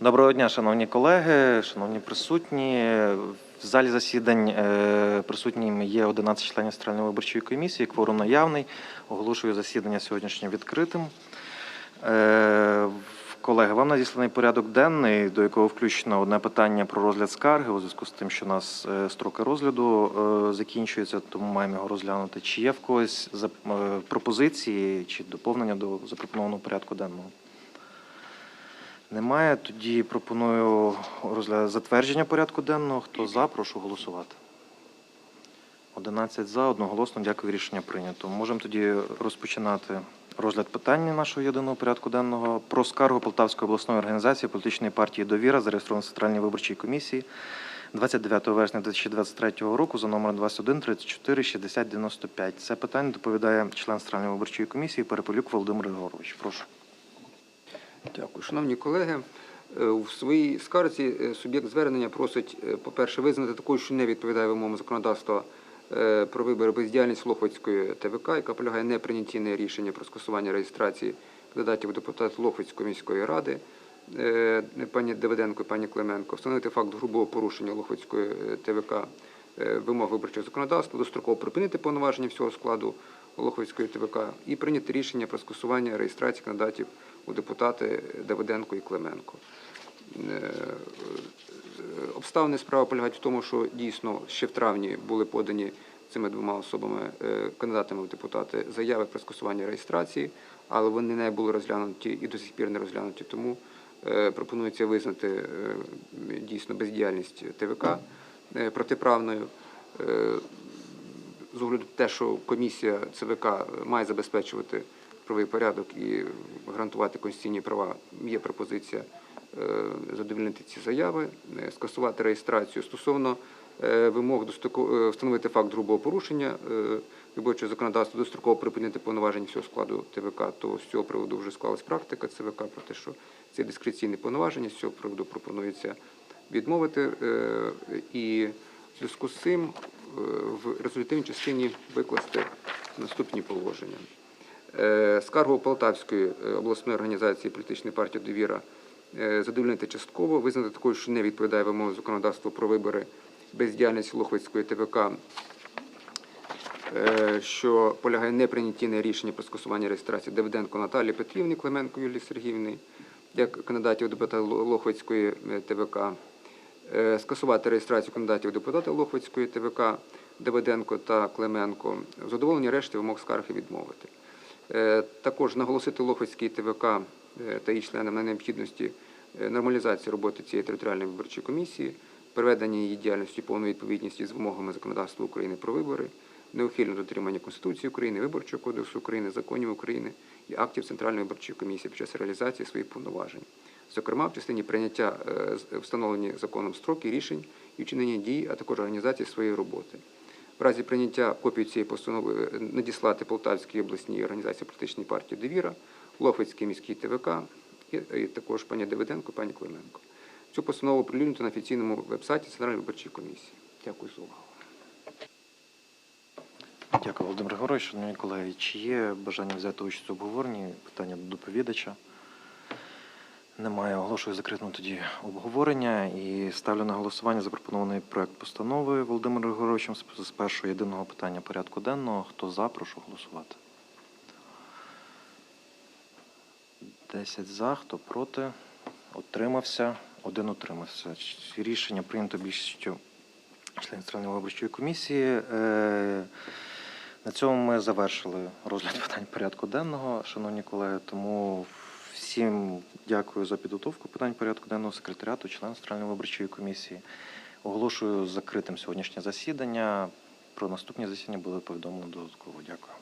Доброго дня, шановні колеги, шановні присутні. В залі засідань присутнім присутніми є 11 членів Центральної виборчої комісії. Кворум наявний. Оголошую засідання сьогоднішнє відкритим. Колеги, вам надісланий порядок денний, до якого включено одне питання про розгляд скарги у зв'язку з тим, що у нас е, строки розгляду е, закінчуються, тому маємо його розглянути. Чи є в когось е, пропозиції чи доповнення до запропонованого порядку денного? Немає. Тоді пропоную розгляд затвердження порядку денного. Хто за, прошу голосувати. 11 за, одноголосно. Дякую, рішення прийнято. Можемо тоді розпочинати розгляд питання нашого єдиного порядку денного про скаргу Полтавської обласної організації політичної партії Довіра, зареєстрованої Центральній виборчій комісії 29 вересня 2023 року за номером 21 34 60 95. Це питання доповідає член Центральної виборчої комісії Переполюк Володимир Григорович. Прошу. Дякую. Шановні колеги, е, в своїй скарзі е, суб'єкт звернення просить, е, по-перше, визнати такою, що не відповідає вимогам законодавства про вибори бездіяльність Лохвицької ТВК, яка полягає неприйнятіне рішення про скасування реєстрації кандидатів у депутати Лохвицької міської ради, е, пані Давиденко і пані Клименко, встановити факт грубого порушення Лохвицької е, ТВК е, вимог виборчого законодавства, достроково припинити повноваження всього складу Лохвицької ТВК. І прийняти рішення про скасування реєстрації кандидатів у депутати Давиденко і Клименко. Е, Обставини справи полягають в тому, що дійсно ще в травні були подані цими двома особами, е, кандидатами в депутати, заяви про скасування реєстрації, але вони не були розглянуті і до сих пір не розглянуті. Тому е, пропонується визнати дійсно бездіяльність ТВК протиправною. З огляду те, що комісія ЦВК має забезпечувати правовий порядок і гарантувати конституційні права, є пропозиція е, задовольнити ці заяви, е, скасувати реєстрацію стосовно е, вимог встановити факт грубого порушення виборчого законодавства, достроково припинити повноваження всього складу ТВК, то з цього приводу вже склалась практика ЦВК про те, що це дискреційне повноваження, з цього приводу пропонується відмовити. І в зв'язку з цим в результативній частині викласти наступні положення. Скаргу Полтавської обласної організації політичної партії Довіра задовольнити частково, визнати такою, що не відповідає вимогам законодавства про вибори бездіяльності Лохвицької ТВК, е, що полягає неприйнятті рішення про скасування реєстрації Давиденко Наталії Петрівни, Клименко Юлії Сергіївни, як кандидатів у депутати Лохвицької е, ТВК, Е, скасувати реєстрацію кандидатів у депутати Лохвицької ТВК Давиденко та Клименко, задоволення решти вимог скарги відмовити. Е, Також наголосити Лохвицькій ТВК е, та її членам на необхідності е, нормалізації роботи цієї територіальної виборчої комісії, приведення її діяльності в повну відповідність із вимогами законодавства України про вибори, неухильне дотримання Конституції України, Виборчого кодексу України, законів України і актів Центральної виборчої комісії під час реалізації своїх повноважень, зокрема в частині прийняття е, з- встановлені законом строки рішень і вчинення дій, а також організації своєї роботи. В разі прийняття копії цієї постанови е, надіслати Полтавській обласній організації політичної партії Довіра, Лохвицький міський ТВК і, також пані Давиденко, пані Клименко. Цю постанову оприлюднити на офіційному вебсайті Центральної виборчої комісії. Дякую за увагу. Дякую, Володимир Григорович. Шановні колеги, чи є бажання взяти участь у обговоренні? Питання до доповідача. Немає. Оголошую закритим тоді обговорення і ставлю на голосування запропонований проект постанови Володимиром Григоровичем з першого єдиного питання порядку денного. Хто за, прошу голосувати. 10 за, хто проти, утримався, один утримався. Рішення прийнято більшістю членів Центральної виборчої комісії. Е, На цьому ми завершили розгляд питань порядку денного, шановні колеги. Тому всім дякую за підготовку питань порядку денного секретаріату, членам Центральної виборчої комісії. Оголошую закритим сьогоднішнє засідання. Про наступні засідання буде повідомлено додатково. Дякую.